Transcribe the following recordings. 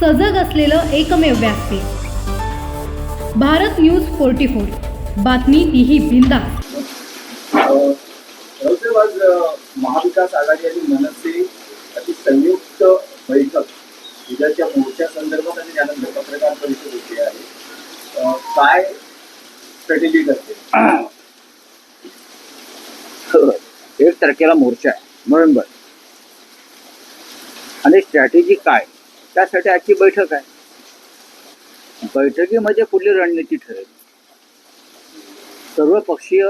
सजग असलेलं एकमेव व्यासपीठ भारत न्यूज फोर्टी फोर. बातमी तीही अ, महाविकास आघाडी आणि मनसे अशी संयुक्त बैठक. उद्याच्या मोर्चा संदर्भात आणि त्यानंतर पत्रकार परिषद होती आहे. काय स्ट्रॅटेजी करते? एक तारखेला मोर्चा आहे. नोव्हेंबर आणि स्ट्रॅटेजी काय? त्यासाठी आजची बैठक आहे. बैठकीमध्ये म्हणजे कुठली रणनीती ठरेल? सर्व पक्षीय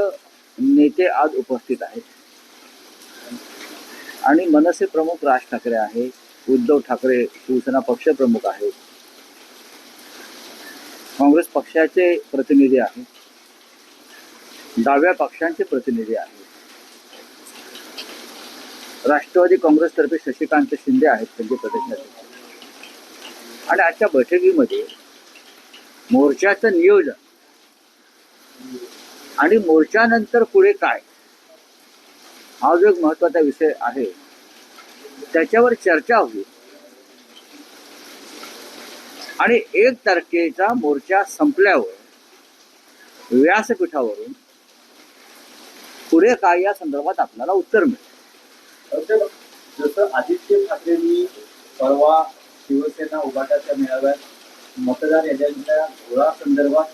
नेते आज उपस्थित आहेत. आणि मनसे प्रमुख राज ठाकरे आहे उद्धव ठाकरे शिवसेना पक्ष प्रमुख आहेत. काँग्रेस पक्षाचे प्रतिनिधी आहेत. डाव्या पक्षांचे प्रतिनिधी आहेत. राष्ट्रवादी काँग्रेसतर्फे शशिकांत शिंदे आहेत त्यांचे प्रदेशाध्यक्ष. आणि आजच्या बैठकीमध्ये मोर्चाचं नियोजन आणि मोर्चानंतर पुढे काय हा जो एक महत्त्वाचा विषय आहे त्याच्यावर चर्चा होईल. आणि एक तारखेचा मोर्चा संपल्यावर व्यासपीठावरून पुढे काय या संदर्भात आपल्याला उत्तर मिळेल. जसं आदित्य ठाकरेंनी परवा शिवसेना उभाटाच्या मेळाव्यात मतदार याद्यांच्या घोळा संदर्भात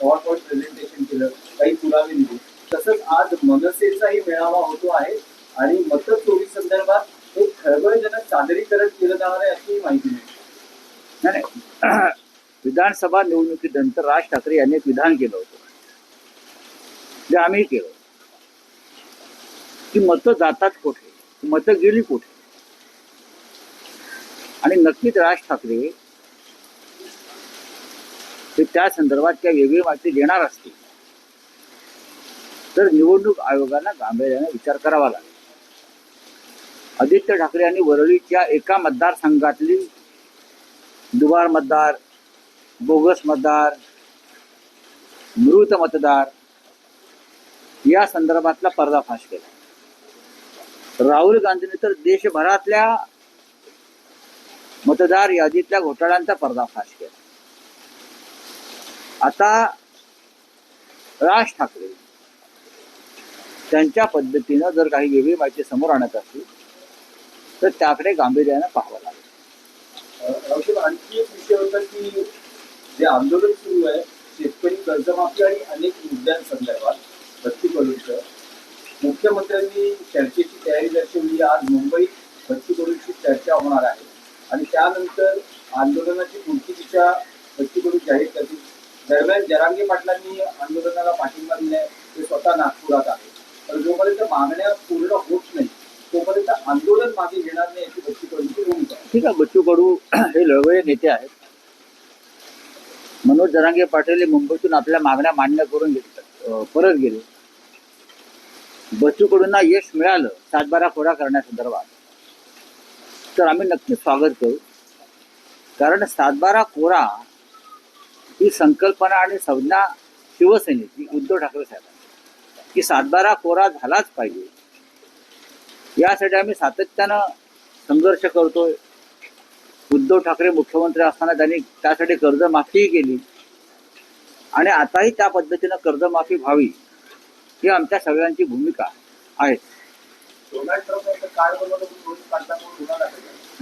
पॉवर पॉईंट प्रेझेंटेशन केलं. काही पुरावे दिले तसंच आज मनसेचाही मेळावा होतो आहे आणि मत चोरी संदर्भात एक खळबळजनक सादरीकरण केलं जाणार आहे अशी माहिती मिळते. नाही नाही. विधानसभा निवडणुकीनंतर राज ठाकरे यांनी एक विधान केलं होतं. जे आम्ही केलं की मतं जातात कुठे? मतं गेली कुठे? आणि नक्कीच राज ठाकरे हे त्या संदर्भात त्या वेगळी माहिती देणार असतील. तर निवडणूक आयोगाला गांभीर्याने विचार करावा लागेल. आदित्य ठाकरे यांनी वरळीच्या एका मतदारसंघातली दुबार मतदार बोगस मतदार मृत मतदार या संदर्भातला पर्दाफाश केला. राहुल गांधींनी तर देशभरातल्या मतदार यादीतल्या घोटाळ्यांचा पर्दाफाश केला. आता राज ठाकरे त्यांच्या पद्धतीनं जर काही वेगळी माहिती समोर आणत असतील तर त्याकडे गांभीर्यानं पाहावं लागेल. आणखी एक विषय होता की जे आंदोलन सुरू आहे शेतकरी कर्जमाफी आणि अनेक मुद्द्यांसंदर्भात प्रत्येक मुख्यमंत्र्यांनी चर्चेची तयारी दर्शवली. आज मुंबई बच्चू कडूंची चर्चा होणार आहे आणि त्यानंतर आंदोलनाची पुढची दिशा बच्चू कडू जाहीर करतील दरम्यान जरांगे पाटलांनी आंदोलनाला पाठिंबा दिलाय ते स्वतः नागपुरात आहे तर जोपर्यंत मागण्या पूर्ण होत नाही तोपर्यंत आंदोलन मागे घेणार नाही याची बच्चू कडूंची भूमिका. ठीक आहे बच्चू कडू हे लढवळे नेते आहेत. मनोज जरांगे पाटील मुंबईतून आपल्या मागण्या मान्य करून घेत परत गेले. बच्चू कडूंना यश मिळालं सातबारा खोडा करण्यासंदर्भात. तर आम्ही नक्की स्वागत करू. कारण सातबारा कोरा ही संकल्पना आणि संज्ञा शिवसेनेची उद्धव ठाकरे साहेबांची. की सातबारा कोरा झालाच पाहिजे. यासाठी आम्ही सातत्यानं संघर्ष करतोय. उद्धव ठाकरे मुख्यमंत्री असताना त्यांनी त्यासाठी कर्जमाफीही केली. आणि आताही त्या पद्धतीनं कर्जमाफी व्हावी ही आमच्या सगळ्यांची भूमिका आहे.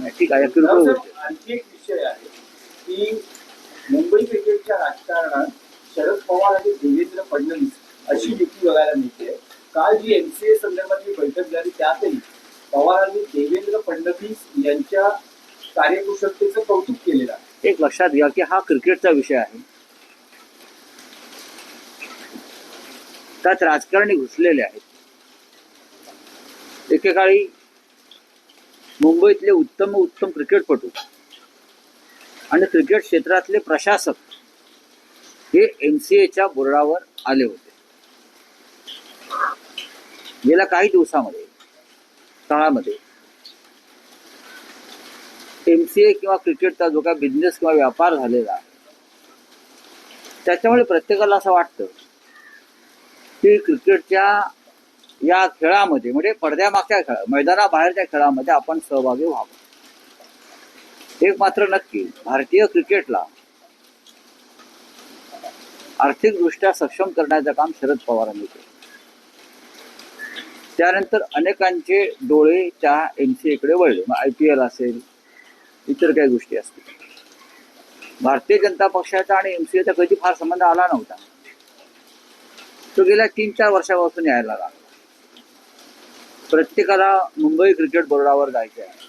ठीक आहे किरकोळ रावसाहेब, गोष्ट आहे. आणखी एक विषय आहे की मुंबई क्रिकेटच्या राजकारणात शरद पवार आणि देवेंद्र फडणवीस अशी युती बघायला मिळते. काल जी एनसीए संदर्भातली बैठक झाली त्यातही पवारांनी देवेंद्र फडणवीस यांच्या कार्यकुशलतेचं कौतुक केलेलं आहे. एक लक्षात घ्या की हा क्रिकेटचा विषय आहे. त्यात राजकारणी घुसलेले आहेत. एकेकाळी मुंबईतले उत्तम उत्तम क्रिकेटपटू आणि क्रिकेट क्षेत्रातले प्रशासक हे एन सी एच्या बोर्डावर आले होते. गेल्या काही दिवसामध्ये काळामध्ये एम सी ए किंवा क्रिकेटचा जो काय बिझनेस किंवा व्यापार झालेला आहे त्याच्यामुळे प्रत्येकाला असं वाटतं की क्रिकेटच्या या खेळामध्ये म्हणजे पडद्यामागच्या खेळ मैदानाबाहेरच्या खेळामध्ये आपण सहभागी व्हावं. एक मात्र नक्की भारतीय क्रिकेटला आर्थिकदृष्ट्या सक्षम करण्याचं काम शरद पवारांनी केलं. त्यानंतर अनेकांचे डोळे त्या एम सी एकडे वळले. मग आय पी एल असेल इतर काही गोष्टी असतील. भारतीय जनता पक्षाचा आणि एम सी एचा कधी फार संबंध आला नव्हता. तो गेल्या तीन चार वर्षापासून यायला लागला. प्रत्येकाला मुंबई क्रिकेट बोर्डावर जायचं आहे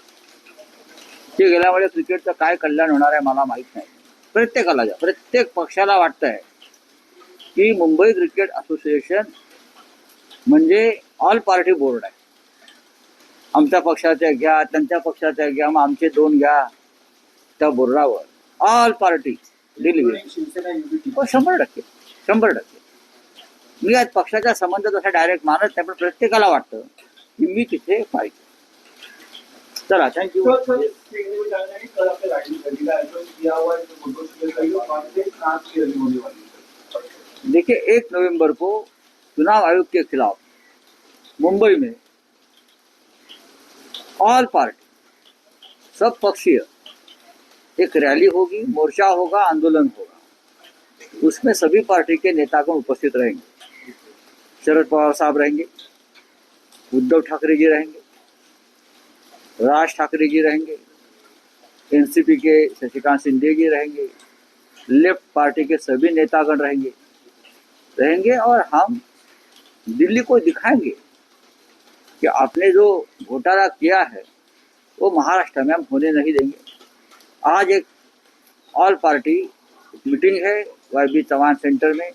ते गेल्यामुळे क्रिकेटचं काय कल्याण होणार आहे मला माहीत नाही. प्रत्येकाला प्रत्येक पक्षाला वाटतंय की मुंबई क्रिकेट असोसिएशन म्हणजे ऑल पार्टी बोर्ड आहे. आमच्या पक्षाच्या घ्या त्यांच्या पक्षाच्या घ्या मग आमचे दोन घ्या त्या बोर्डावर. ऑल पार्टी डिलिव्हरी हो, शंभर टक्के शंभर टक्के. मी आज पक्षाच्या संबंध तसा डायरेक्ट मानत नाही पण प्रत्येकाला वाटतं की मी तिथे पाहिजे. चला थँक्यू कल आपल्या गाड़ी लगेगा ऐसा किया हुआ जो फ़ोटो शेयर करिए और वहाँ पे फ्रांस की रैली होने वाली है। देखिए एक नवंबर को चुनाव आयोग के खिलाफ मुंबई में ऑल पार्टी सब पक्षीय एक रैली होगी मोर्चा होगा आंदोलन होगा। उसमें सभी पार्टी के नेतागण उपस्थित रहेंगे। शरद पवार साहब रहेंगे उद्धव ठाकरे जी रहेंगे। राज ठाकरे जी रहेंगे एनसीपी के शशिकांत सिंधे जी रहेंगे लेफ़्ट पार्टी के सभी नेतागण रहेंगे रहेंगे और हम दिल्ली को दिखाएँगे कि आपने जो घोटाला किया है वो महाराष्ट्र में हम होने नहीं देंगे। आज एक ऑल पार्टी मीटिंग है वाई बी चौहान सेंटर में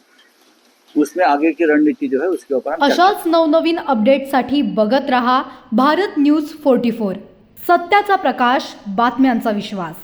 उसमें आगे की रणनीति जो है उसके ऊपर अशाच नवनवीन अपडेटसाठी बघत रहा भारत न्यूज़ फोर्टी फोर. सत्याचा प्रकाश बातम्यांचा विश्वास.